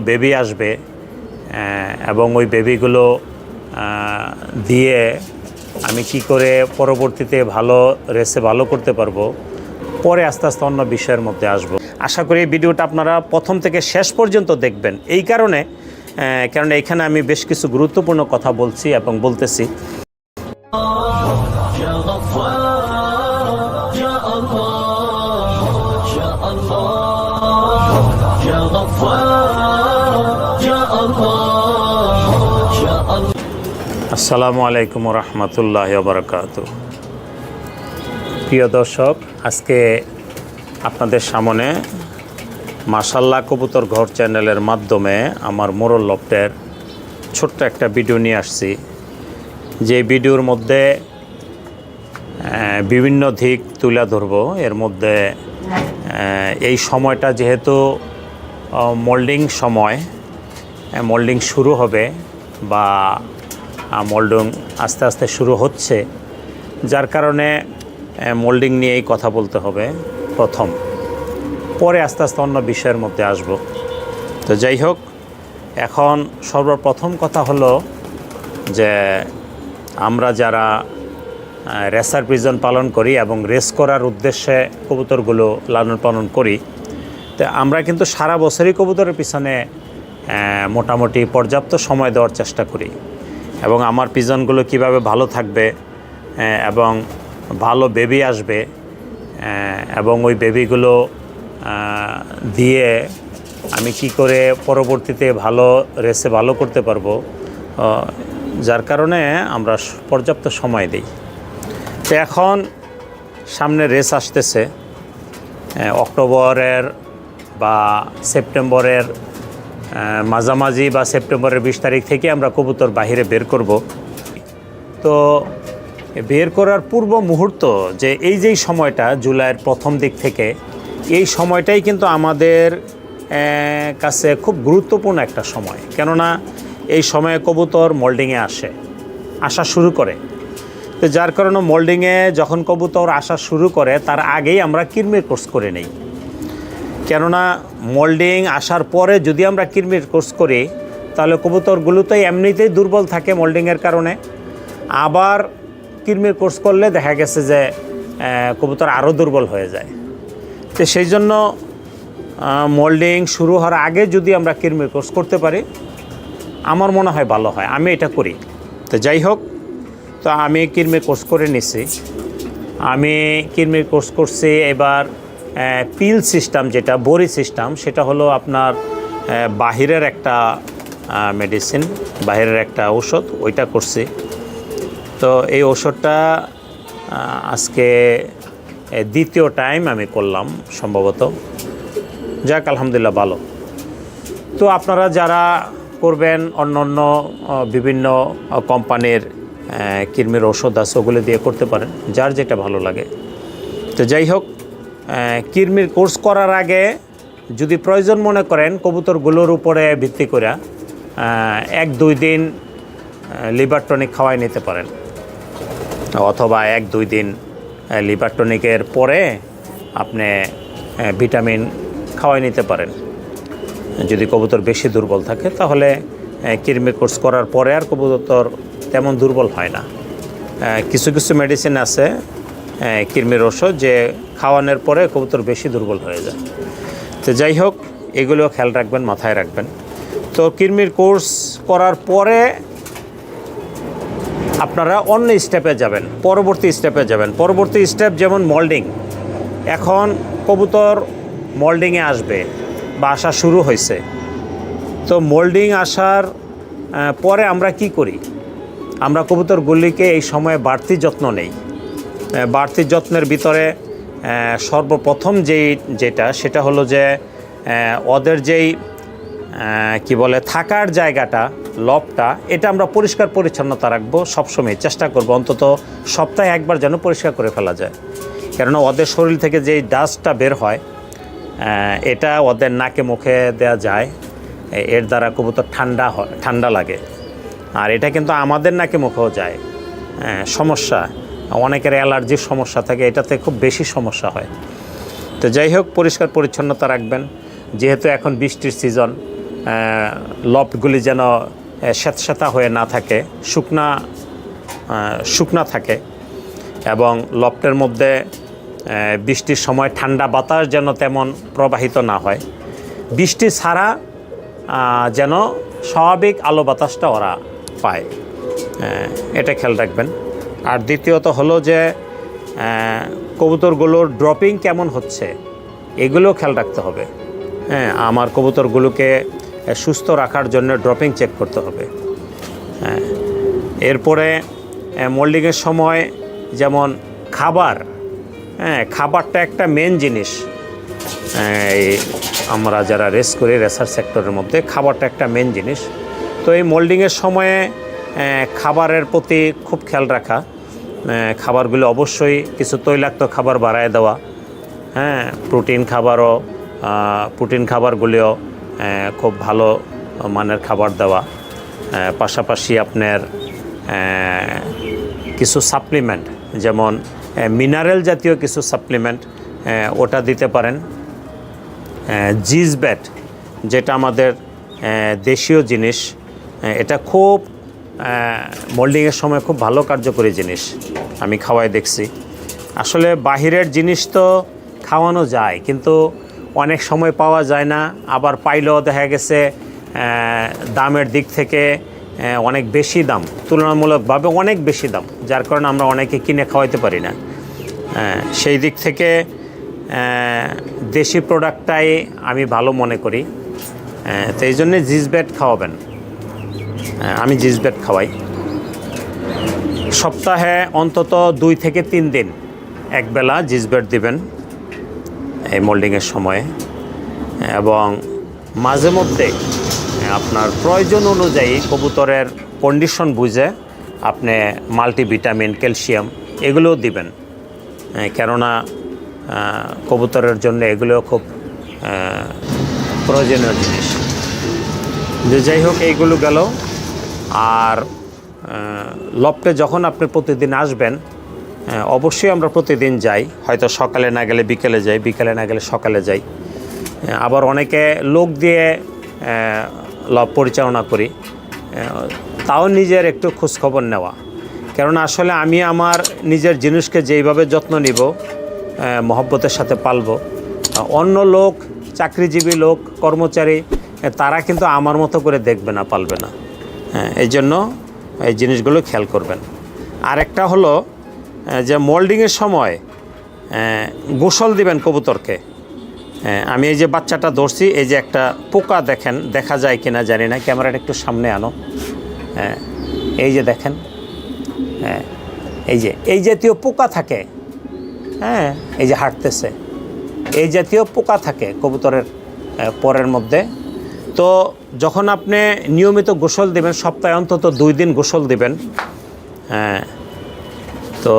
Baby আসবে এবং ওই বেবিগুলো দিয়ে আমি কি করে পরবর্তীতে ভালো রেসে ভালো করতে পারব পরে আস্তে আস্তে অন্য বিষয়ের মধ্যে আসব আশা করি এই ভিডিওটা আপনারা প্রথম থেকে শেষ পর্যন্ত দেখবেন এই কারণে কারণ এখানে আমি বেশ কিছু গুরুত্বপূর্ণ কথা বলছি এবং বলতেছি আসসালামু আলাইকুম রহমতুল্লাহ বরকাত প্রিয় দর্শক, আজকে আপনাদের সামনে মাসাল্লাহ কবুতর ঘর চ্যানেলের মাধ্যমে আমার মোরল লফটের ছোট্ট একটা ভিডিও নিয়ে আসছি। যে ভিডিওর মধ্যে বিভিন্ন দিক তুলে ধরব। এর মধ্যে এই সময়টা যেহেতু মোল্ডিং সময় মোল্ডিং শুরু হবে বা মোল্ডিং আস্তে আস্তে শুরু হচ্ছে, যার কারণে মোল্ডিং নিয়েই কথা বলতে হবে প্রথম। পরে আস্তে আস্তে অন্য বিষয়ের মধ্যে আসব। তো যাই হোক, এখন সর্বপ্রথম কথা হলো যে, আমরা যারা রেসার প্রিজন পালন করি এবং রেস করার উদ্দেশ্যে কবুতরগুলো লালন পালন করি, তো আমরা কিন্তু সারা বছরই কবুতরের পিছনে মোটামুটি পর্যাপ্ত সময় দেওয়ার চেষ্টা করি। এবং আমার পিজনগুলো কীভাবে ভালো থাকবে এবং ভালো বেবি আসবে এবং ওই বেবিগুলো দিয়ে আমি কি করে পরবর্তীতে ভালো, রেসে ভালো করতে পারব যার কারণে আমরা পর্যাপ্ত সময় দিই। তো এখন সামনে রেস আসতেছে অক্টোবরের বা সেপ্টেম্বরের মাঝামাঝি বা সেপ্টেম্বরের বিশ তারিখ থেকে আমরা কবুতর বাহিরে বের করব। তো বের করার পূর্ব মুহূর্ত যে এই যেই সময়টা, জুলাইয়ের প্রথম দিক থেকে, এই সময়টাই কিন্তু আমাদের কাছে খুব গুরুত্বপূর্ণ একটা সময়। কেননা এই সময়ে কবুতর মোল্ডিংয়ে আসে, আসা শুরু করে। তো যার কারণে মোল্ডিংয়ে যখন কবুতর আসা শুরু করে, তার আগেই আমরা কিরমির কোর্স করে নেই। কেননা মোল্ডিং আসার পরে যদি আমরা কিরমির কোর্স করি, তাহলে কবুতরগুলো তো এমনিতেই দুর্বল থাকে মোল্ডিংয়ের কারণে। আবার কিরমির কোর্স করলে দেখা গেছে যে কবুতর আরও দুর্বল হয়ে যায়। তো সেই জন্য মোল্ডিং শুরু হওয়ার আগে যদি আমরা কিরমির কোর্স করতে পারি, আমার মনে হয় ভালো হয়। আমি এটা করি। তো যাই হোক, তো আমি কিরমির কোর্স করে নিছি। আমি কিরমির কোর্স করছি, এবার পিল সিস্টেম যেটা, বড়ি সিস্টেম, সেটা হলো আপনার বাহিরের একটা মেডিসিন বাহিরের একটা ঔষধ, ওইটা করছি। তো এই ওষুধটা আজকে দ্বিতীয় টাইম আমি করলাম, সম্ভবত। যাক, আলহামদুলিল্লাহ, ভালো। তো আপনারা যারা করবেন, অন্য অন্য বিভিন্ন কোম্পানির কৃমির ওষুধ আছে, ওগুলো দিয়ে করতে পারেন, যার যেটা ভালো লাগে। তো যাই হোক কৃমির কোর্স করার আগে যদি প্রয়োজন মনে করেন, কবুতরগুলোর উপরে ভিত্তি করে এক, দুই দিন লিভার টনিক খাওয়াই নিতে পারেন। অথবা এক, দুই দিন লিভার টনিকের পরে আপনি ভিটামিন খাওয়াই নিতে পারেন। যদি কবুতর বেশি দুর্বল থাকে, তাহলে কৃমি কোর্স করার পরে আর কবুতর তেমন দুর্বল হয় না। কিছু কিছু মেডিসিন আছে কৃমির ওষুধ যে খাওয়ানোর পরে কবুতর বেশি দুর্বল হয়ে যায়। তো যাই হোক, এগুলো খেয়াল রাখবেন, মাথায় রাখবেন। তো কৃমির কোর্স করার পরে আপনারা অন্য স্টেপে যাবেন, পরবর্তী স্টেপে যাবেন। পরবর্তী স্টেপ যেমন মল্ডিং। এখন কবুতর মল্ডিংয়ে আসবে বা আসা শুরু হয়েছে। তো মোল্ডিং আসার পরে আমরা কি করি? আমরা কবুতরগুলিকে এই সময়ে বাড়তি যত্ন নেই। বাড়তি যত্নের ভিতরে সর্বপ্রথম যেই যেটা, সেটা হলো যে ওদের যেই কি বলে, থাকার জায়গাটা, লবটা, এটা আমরা পরিষ্কার পরিচ্ছন্নতা রাখব সবসময়। চেষ্টা করব অন্তত সপ্তাহে একবার যেন পরিষ্কার করে ফেলা যায়। কেননা ওদের শরীর থেকে যেই ডাস্টটা বের হয় এটা ওদের নাকে মুখে দেওয়া যায়, এর দ্বারা কবুতর ঠান্ডা হয়, ঠান্ডা লাগে। আর এটা কিন্তু আমাদের নাকে মুখেও যায়। সমস্যা। অনেকের অ্যালার্জির সমস্যা থাকে, এটাতে খুব বেশি সমস্যা হয়। তো যাই হোক পরিষ্কার পরিচ্ছন্নতা রাখবেন। যেহেতু এখন বৃষ্টির সিজন লফটগুলি যেন স্যাঁতস্যাঁতা হয়ে না থাকে, শুকনা শুকনা থাকে এবং লফটের মধ্যে বৃষ্টির সময় ঠান্ডা বাতাস যেন তেমন প্রবাহিত না হয়। বৃষ্টি ছাড়া যেন স্বাভাবিক আলো বাতাসটা ওরা পায়। এটা খেয়াল রাখবেন। আর দ্বিতীয়ত হলো যে কবুতরগুলোর ড্রপিং কেমন হচ্ছে এগুলো খেয়াল রাখতে হবে। হ্যাঁ আমার কবুতরগুলোকে সুস্থ রাখার জন্য ড্রপিং চেক করতে হবে। হ্যাঁ এরপরে মোল্ডিংয়ের সময় যেমন খাবার হ্যাঁ খাবারটা একটা মেন জিনিস। এই আমরা যারা রেস করি রেসার সেক্টরের মধ্যে, খাবারটা একটা মেন জিনিস। তো এই মোল্ডিংয়ের সময়ে খাবারের প্রতি খুব খেয়াল রাখা। খাবারগুলো অবশ্যই কিছু তৈলাক্ত খাবার বাড়ায় দেওয়া। হ্যাঁ প্রোটিন খাবারও প্রোটিন খাবারগুলিও খুব ভালো মানের খাবার দেওয়া। পাশাপাশি আপনার কিছু সাপ্লিমেন্ট যেমন মিনারেল জাতীয় কিছু সাপ্লিমেন্ট ওটা দিতে পারেন। জিজ ব্যাট যেটা আমাদের দেশীয় জিনিস। এটা খুব মোল্ডিংয়ের সময় খুব ভালো কার্যকরী জিনিস। আমি খাওয়াই দেখছি। আসলে বাহিরের জিনিস তো খাওয়ানো যায়, কিন্তু অনেক সময় পাওয়া যায় না। আবার পাইলেও দেখা গেছে দামের দিক থেকে অনেক বেশি দাম, তুলনামূলকভাবে অনেক বেশি দাম, যার কারণে আমরা অনেকে কিনে খাওয়াইতে পারি না। সেই দিক থেকে দেশি প্রোডাক্টটাই আমি ভালো মনে করি। তো এই জন্যে জিজব্যাট খাওয়াবেন। আমি জিন্স জিজব্যাট খাওয়াই। সপ্তাহে অন্তত দুই থেকে তিন দিন একবেলা জিজব্যাট দিবেন এই মোল্ডিংয়ের সময়ে। এবং মাঝে মধ্যে আপনার প্রয়োজন অনুযায়ী কবুতরের কন্ডিশন বুঝে আপনি মাল্টিভিটামিন ক্যালসিয়াম এগুলোও দিবেন। কেননা কবুতরের জন্য এগুলো খুব প্রয়োজনীয় জিনিস। যে যাই হোক, এইগুলো গেল। আর লফটে যখন আপনি প্রতিদিন আসবেন অবশ্যই আমরা প্রতিদিন যাই। হয়তো সকালে না গেলে বিকেলে যাই, বিকেলে না গেলে সকালে যাই। আবার অনেকে লোক দিয়ে লব পরিচালনা করি। তাও নিজের একটু খোঁজখবর নেওয়া। কেননা আসলে আমি আমার নিজের জিনিসকে যেইভাবে যত্ন নিব মহব্বতের সাথে পালবো অন্য লোক, চাকরিজীবী লোক, কর্মচারী তারা কিন্তু আমার মতো করে দেখবে না, পালবে না। এই জন্য এই জিনিসগুলো খেয়াল করবেন। আরেকটা হলো যে মোল্ডিংয়ের সময় গোসল দিবেন কবুতরকে। হ্যাঁ, আমি এই যে বাচ্চাটা ধরছি এই যে একটা পোকা দেখেন দেখা যায় কিনা জানি না ক্যামেরাটা একটু সামনে আনো। হ্যাঁ এই যে দেখেন হ্যাঁ এই যে এই জাতীয় পোকা থাকে। হ্যাঁ এই যে হাঁটতেছে এই জাতীয় পোকা থাকে কবুতরের পরের মধ্যে। তো যখন আপনি নিয়মিত গোসল দেবেন সপ্তাহে অন্তত দুই দিন গোসল দেবেন হ্যাঁ তো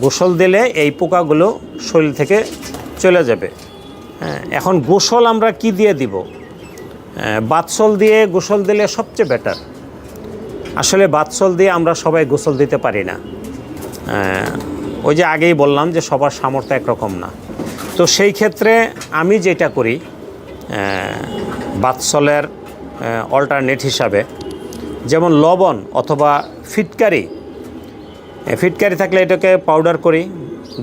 গোসল দিলে এই পোকাগুলো শরীর থেকে চলে যাবে হ্যাঁ এখন গোসল আমরা কি দিয়ে দিব? আহ, বাতসল দিয়ে গোসল দিলে সবচেয়ে বেটার আসলে বাতসল দিয়ে আমরা সবাই গোসল দিতে পারি না আহ, ওই যে আগেই বললাম যে সবার সামর্থ্য একরকম না। তো সেই ক্ষেত্রে আমি যেটা করি বাতসলের অল্টারনেট হিসাবে। যেমন লবণ অথবা ফিটকারি। ফিটকারি থাকলে এটাকে পাউডার করি,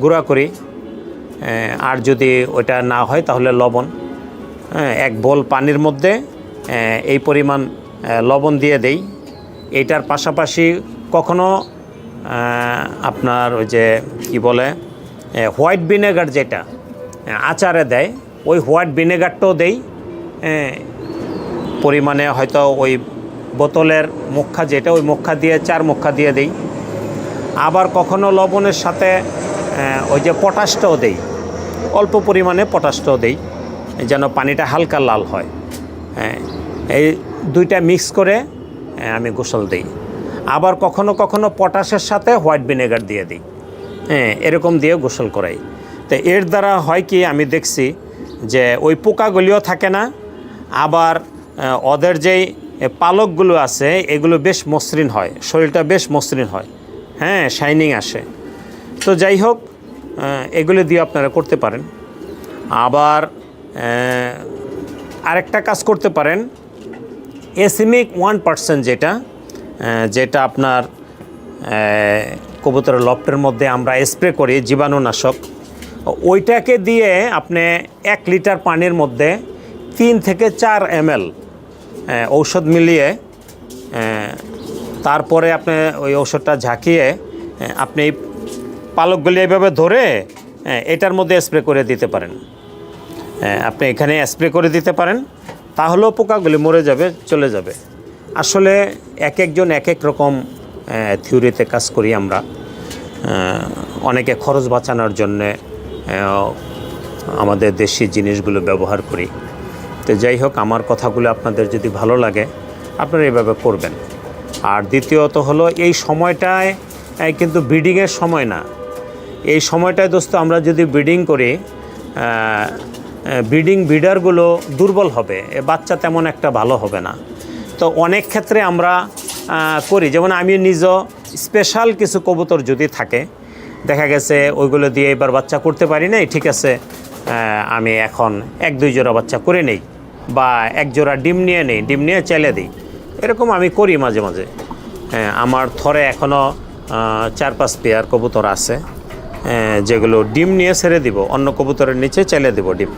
গুঁড়া করি। আর যদি ওটা না হয় তাহলে লবণ। এক বোল পানির মধ্যে এই পরিমাণ লবণ দিয়ে দেই। এইটার পাশাপাশি কখনো আপনার ওই যে কি বলে হোয়াইট ভিনেগার যেটা আচারে দেয় ওই হোয়াইট ভিনেগারটাও দেই এ, পরিমাণে হয়তো ওই বোতলের মুখা যেটা ওই মুখা দিয়ে চার মুখা দিয়ে দেই। আবার কখনো লবণের সাথে ওই যে পটাশটাও দেই। অল্প পরিমাণে পটাশটাও দেই যেন পানিটা হালকা লাল হয় হ্যাঁ। এই দুইটা মিক্স করে আমি গোসল দিই। আবার কখনো কখনো পটাশের সাথে হোয়াইট ভিনেগার দিয়ে দিই হ্যাঁ এরকম দিয়ে গোসল করাই। তো এর দ্বারা হয় কি আমি দেখছি যে ওই পোকাগুলিও থাকে না, আবার ওদের যেই পালকগুলো আছে, এগুলো বেশ মসৃণ হয়, শরীরটা বেশ মসৃণ হয় হ্যাঁ শাইনিং আসে। তো যাই হোক এগুলো দিয়ে আপনারা করতে পারেন। আবার আরেকটা কাজ করতে পারেন, এসিমিক ওয়ান পার্সেন্ট যেটা যেটা আপনার কবুতরের লফটের মধ্যে আমরা স্প্রে করি, জীবাণুনাশক। ওইটাকে দিয়ে আপনি এক লিটার পানির মধ্যে তিন থেকে চার এম এল ঔষধ মিলিয়ে তারপরে আপনি ওই ঔষধটা ঝাঁকিয়ে আপনি পালকগুলি এভাবে ধরে এটার মধ্যে স্প্রে করে দিতে পারেন। আপনি এখানে স্প্রে করে দিতে পারেন, তাহলেও পোকাগুলি মরে যাবে, চলে যাবে। আসলে এক একজন এক এক রকম থিওরিতে কাজ করি আমরা। অনেকে খরচ বাঁচানোর জন্যে আমাদের দেশি জিনিসগুলো ব্যবহার করি। তো যাই হোক, আমার কথাগুলো আপনাদের যদি ভালো লাগে, আপনারা এভাবে করবেন। আর দ্বিতীয়ত হলো, এই সময়টায় কিন্তু ব্রিডিংয়ের সময় না। এই সময়টায় দোস্ত, আমরা যদি ব্রিডিং করি ব্রিডিং ব্রিডারগুলো দুর্বল হবে বাচ্চা তেমন একটা ভালো হবে না। তো অনেক ক্ষেত্রে আমরা করি। যেমন আমি নিজ স্পেশাল কিছু কবুতর যদি থাকে দেখা গেছে ওইগুলো দিয়ে এবার বাচ্চা করতে পারি নাই ঠিক আছে আমি এখন এক দুই জোড়া বাচ্চা করে নেই বা এক জোড়া ডিম নিয়ে নেই ডিম নিয়ে চেলে দিই। এরকম আমি করি মাঝে মাঝে। হ্যাঁ, আমার থরে এখনও চার পাঁচ পেয়ার কবুতর আছে যেগুলো ডিম নিয়ে ছেড়ে দিব অন্য কবুতরের নিচে চেলে দিব ডিম।